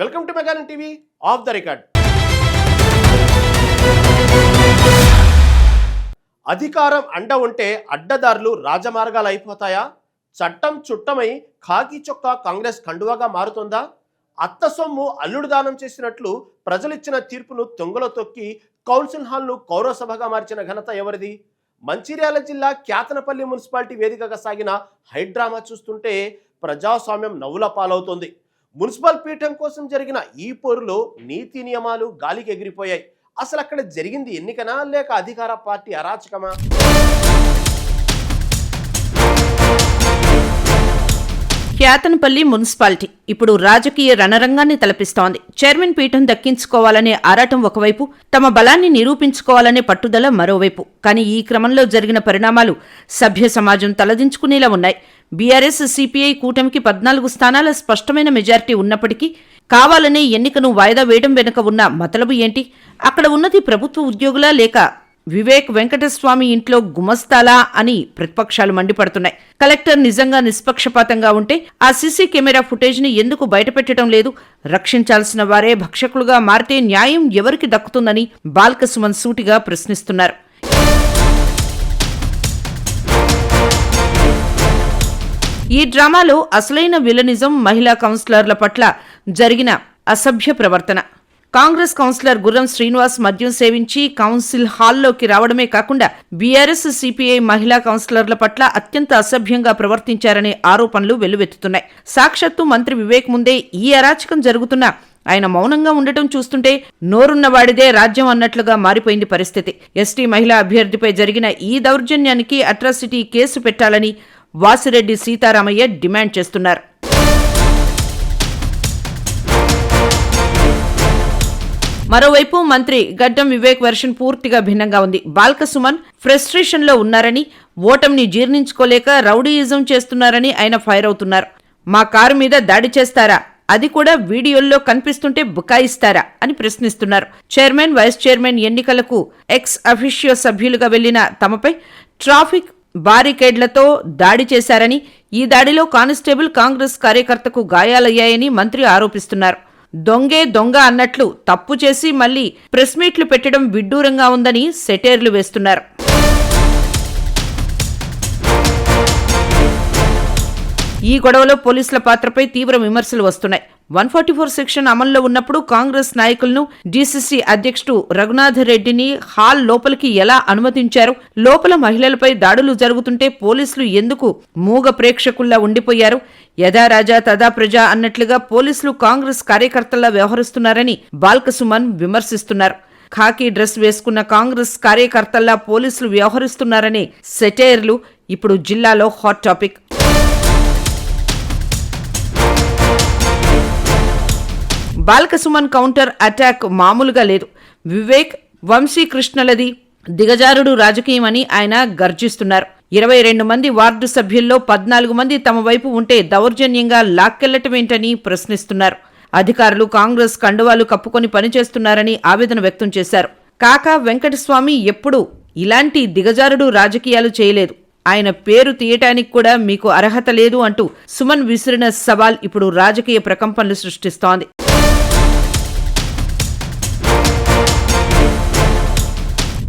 Welcome to Megan TV off the record. అధికారం అండ ఉంటే అడ్డదారులు రాజమార్గాలు అయిపోతాయా? చట్టం చుట్టమై ఖాకీ చొక్కా కాంగ్రెస్ కండువాగా మారుతుందా? అత్త సొమ్ము అల్లుడు దానం చేసినట్లు ప్రజలిచ్చిన తీర్పును తొంగలో తొక్కి కౌన్సిల్ హాల్ను కౌరవసభగా మార్చిన ఘనత ఎవరిది? మంచిర్యాల జిల్లా క్యాతనపల్లి మున్సిపాలిటీ వేదికగా సాగిన హైడ్రామా చూస్తుంటే ప్రజాస్వామ్యం నవ్వుల పాలవుతోంది. మున్సిపల్ పీఠం కోసం జరిగిన ఈ పోరులో నీతి నియమాలు గాలికి ఎగిరిపోయాయి. అసలు అక్కడ జరిగింది ఎన్నికనా లేక అధికార పార్టీ అరాచకమా? క్యాతనపల్లి మున్సిపాలిటీ ఇప్పుడు రాజకీయ రణరంగాన్ని తలపిస్తోంది. చైర్మన్ పీఠం దక్కించుకోవాలనే ఆరాటం ఒకవైపు తమ బలాన్ని నిరూపించుకోవాలనే పట్టుదల మరోవైపు. కానీ ఈ క్రమంలో జరిగిన పరిణామాలు సభ్య సమాజం తలదించుకునేలా ఉన్నాయి. బీఆర్ఎస్ సిపిఐ కూటమికి పద్నాలుగు స్థానాల స్పష్టమైన మెజారిటీ ఉన్నప్పటికీ కావాలనే ఎన్నికను వాయిదా వేయడం వెనుక ఉన్న మతలబు ఏంటి? అక్కడ ఉన్నది ప్రభుత్వ ఉద్యోగులా లేక వివేక్ వెంకటస్వామి ఇంట్లో గుమస్తాలా అని ప్రతిపక్షాలు మండిపడుతున్నాయి. కలెక్టర్ నిజంగా నిష్పక్షపాతంగా ఉంటే ఆ సీసీ కెమెరా ఫుటేజ్ని ఎందుకు బయటపెట్టడం లేదు? రక్షించాల్సిన వారే భక్షకులుగా మారితే న్యాయం ఎవరికి దక్కుతుందని బాల్కసుమన్ సూటిగా ప్రశ్నిస్తున్నారు. ఈ డ్రామాలో అసలైన విలనిజం మహిళా కౌన్సిలర్ల పట్ల జరిగిన అసభ్య ప్రవర్తన. కాంగ్రెస్ కౌన్సిలర్ గుర్రం శ్రీనివాస్ మద్యం సేవించి కౌన్సిల్ హాల్లోకి రావడమే కాకుండా బీఆర్ఎస్ సిపిఐ మహిళా కౌన్సిలర్ల పట్ల అత్యంత అసభ్యంగా ప్రవర్తించారనే ఆరోపణలు వెల్లువెత్తుతున్నాయి. సాక్షాత్తు మంత్రి వివేక్ ముందే ఈ అరాచకం జరుగుతున్నా ఆయన మౌనంగా ఉండటం చూస్తుంటే నోరున్నవాడిదే రాజ్యం అన్నట్లుగా మారిపోయింది పరిస్థితి. ఎస్టీ మహిళా అభ్యర్థిపై జరిగిన ఈ దౌర్జన్యానికి అట్రాసిటీ కేసు పెట్టాలని వాసిరెడ్డి సీతారామయ్య డిమాండ్ చేస్తున్నారు. మరోవైపు మంత్రి గడ్డం వివేక్ వెర్షన్ పూర్తిగా భిన్నంగా ఉంది. బాల్క సుమన్ ఫ్రస్ట్రేషన్లో ఉన్నారని ఓటమిని జీర్ణించుకోలేక రౌడీయిజం చేస్తున్నారని ఆయన ఫైర్ అవుతున్నారు. మా కారు మీద దాడి చేస్తారా? అది కూడా వీడియోల్లో కనిపిస్తుంటే బుకాయిస్తారా? అని ప్రశ్నిస్తున్నారు. చైర్మన్ వైస్ చైర్మన్ ఎన్నికలకు ఎక్స్ అఫిషియో సభ్యులుగా వెళ్ళిన తమపై ట్రాఫిక్ బారికేడ్లతో దాడి చేశారని ఈ దాడిలో కానిస్టేబుల్ కాంగ్రెస్ కార్యకర్తకు గాయాలయ్యాయని మంత్రి ఆరోపిస్తున్నారు. దొంగే దొంగ అన్నట్లు తప్పు చేసి మళ్ళీ ప్రెస్ మీట్లు పెట్టడం విడ్డూరంగా ఉందని సెటేర్లు వేస్తున్నారు. ఈ గొడవలో పోలీసుల పాత్రపై తీవ్ర విమర్శలు వస్తున్నాయి. వన్ ఫార్టీ ఫోర్ సెక్షన్ అమల్లో ఉన్నప్పుడు కాంగ్రెస్ నాయకులను డీసీసీ అధ్యక్షుడు రఘునాథ్ రెడ్డిని హాల్ లోపలికి ఎలా అనుమతించారు? లోపల మహిళలపై దాడులు జరుగుతుంటే పోలీసులు ఎందుకు మూగ ప్రేక్షకుల్లా ఉండిపోయారు? యథా రాజా తదా ప్రజా అన్నట్లుగా పోలీసులు కాంగ్రెస్ కార్యకర్తల్లా వ్యవహరిస్తున్నారని బాల్కసుమన్ విమర్శిస్తున్నారు. ఖాకీ డ్రెస్ వేసుకున్న కాంగ్రెస్ కార్యకర్తల్లా పోలీసులు వ్యవహరిస్తున్నారనే సెటైర్లు ఇప్పుడు జిల్లాలో hot topic. Balka Suman counter attack మామూలుగా లేదు. వివేక్ వంశీకృష్ణలది దిగజారుడు రాజకీయమని ఆయన గర్జిస్తున్నారు. ఇరవై రెండు మంది వార్డు సభ్యుల్లో పద్నాలుగు మంది తమ వైపు ఉంటే దౌర్జన్యంగా లాక్కెళ్ళటమేంటని ప్రశ్నిస్తున్నారు. అధికారులు కాంగ్రెస్ కండువాలు కప్పుకొని పనిచేస్తున్నారని ఆవేదన వ్యక్తం చేశారు. కాకా వెంకటస్వామి ఎప్పుడూ ఇలాంటి దిగజారుడు రాజకీయాలు చేయలేదు. ఆయన పేరు తీయటానికి కూడా మీకు అర్హత లేదు అంటూ సుమన్ విసిరిన సవాల్ ఇప్పుడు రాజకీయ ప్రకంపనలు సృష్టిస్తోంది.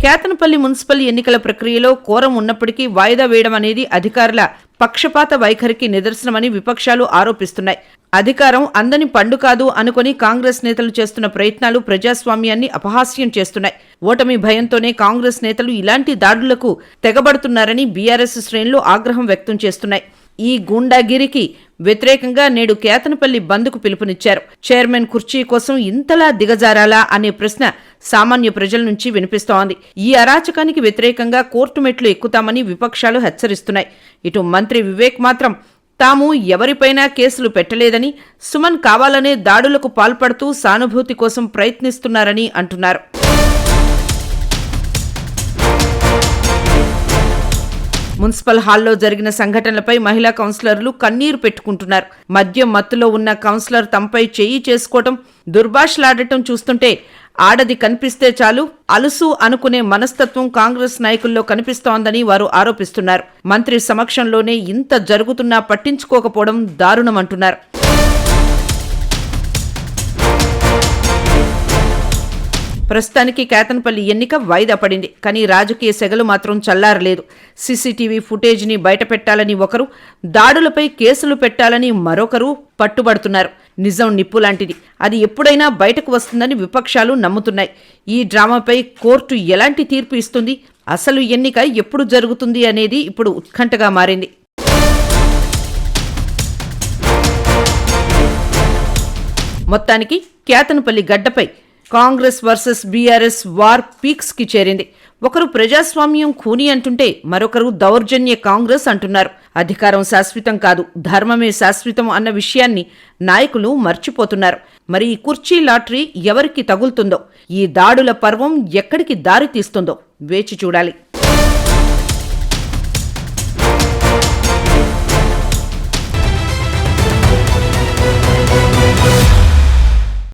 కేతనపల్లి మున్సిపల్ ఎన్నికల ప్రక్రియలో కోరం ఉన్నప్పటికీ వాయిదా వేయడం అనేది అధికారుల పక్షపాత వైఖరికి నిదర్శనమని విపక్షాలు ఆరోపిస్తున్నాయి. అధికారం అందని పండు కాదు అనుకుని కాంగ్రెస్ నేతలు చేస్తున్న ప్రయత్నాలు ప్రజాస్వామ్యాన్ని అపహాస్యం చేస్తున్నాయి. ఓటమి భయంతోనే కాంగ్రెస్ నేతలు ఇలాంటి దాడులకు తెగబడుతున్నారని బీఆర్ఎస్ శ్రేణులు ఆగ్రహం వ్యక్తం చేస్తున్నాయి. ఈ గూండాగిరికి వ్యతిరేకంగా నేడు కేతనపల్లి బంద్కు పిలుపునిచ్చారు. చైర్మన్ కుర్చీ కోసం ఇంతలా దిగజారాలా అనే ప్రశ్న సామాన్య ప్రజల నుంచి వినిపిస్తోంది. ఈ అరాచకానికి వ్యతిరేకంగా కోర్టు మెట్లు ఎక్కుతామని విపక్షాలు హెచ్చరిస్తున్నాయి. ఇటు మంత్రి వివేక్ మాత్రం తాము ఎవరిపైనా కేసులు పెట్టలేదని సుమన్ కావాలనే దాడులకు పాల్పడుతూ సానుభూతి కోసం ప్రయత్నిస్తున్నారని అంటున్నారు. మున్సిపల్ హాల్లో జరిగిన సంఘటనలపై మహిళా కౌన్సిలర్లు కన్నీరు పెట్టుకుంటున్నారు. మద్యం మత్తులో ఉన్న కౌన్సిలర్ తమపై చేయి చేసుకోవటం దుర్భాషలాడటం చూస్తుంటే ఆడది కనిపిస్తే చాలు అలుసు అనుకునే మనస్తత్వం కాంగ్రెస్ నాయకుల్లో కనిపిస్తోందని వారు ఆరోపిస్తున్నారు. మంత్రి సమక్షంలోనే ఇంత జరుగుతున్నా పట్టించుకోకపోవడం దారుణమంటున్నారు ప్రస్తుతానికి కేతన్పల్లి ఎన్నిక వాయిదా పడింది. కానీ రాజకీయ సెగలు మాత్రం చల్లారలేదు. సీసీటీవీ ఫుటేజ్ని బయటపెట్టాలని ఒకరు దాడులపై కేసులు పెట్టాలని మరొకరు పట్టుబడుతున్నారు. నిజం నిప్పు లాంటిది. అది ఎప్పుడైనా బయటకు వస్తుందని విపక్షాలు నమ్ముతున్నాయి. ఈ డ్రామాపై కోర్టు ఎలాంటి తీర్పు ఇస్తుంది? అసలు ఎన్నిక ఎప్పుడు జరుగుతుంది అనేది ఇప్పుడు ఉత్కంఠగా మారింది. మొత్తానికి కేతనపల్లి గడ్డపై కాంగ్రెస్ వర్సెస్ బీఆర్ఎస్ వార్ పీక్స్కి చేరింది. ఒకరు ప్రజాస్వామ్యం ఖూని అంటుంటే మరొకరు దౌర్జన్య కాంగ్రెస్ అంటున్నారు. అధికారం శాశ్వతం కాదు ధర్మమే శాశ్వతం అన్న విషయాన్ని నాయకులు మర్చిపోతున్నారు. మరి ఈ కుర్చీ లాటరీ ఎవరికి తగులుతుందో? ఈ దాడుల పర్వం ఎక్కడికి దారి తీస్తుందో వేచి చూడాలి.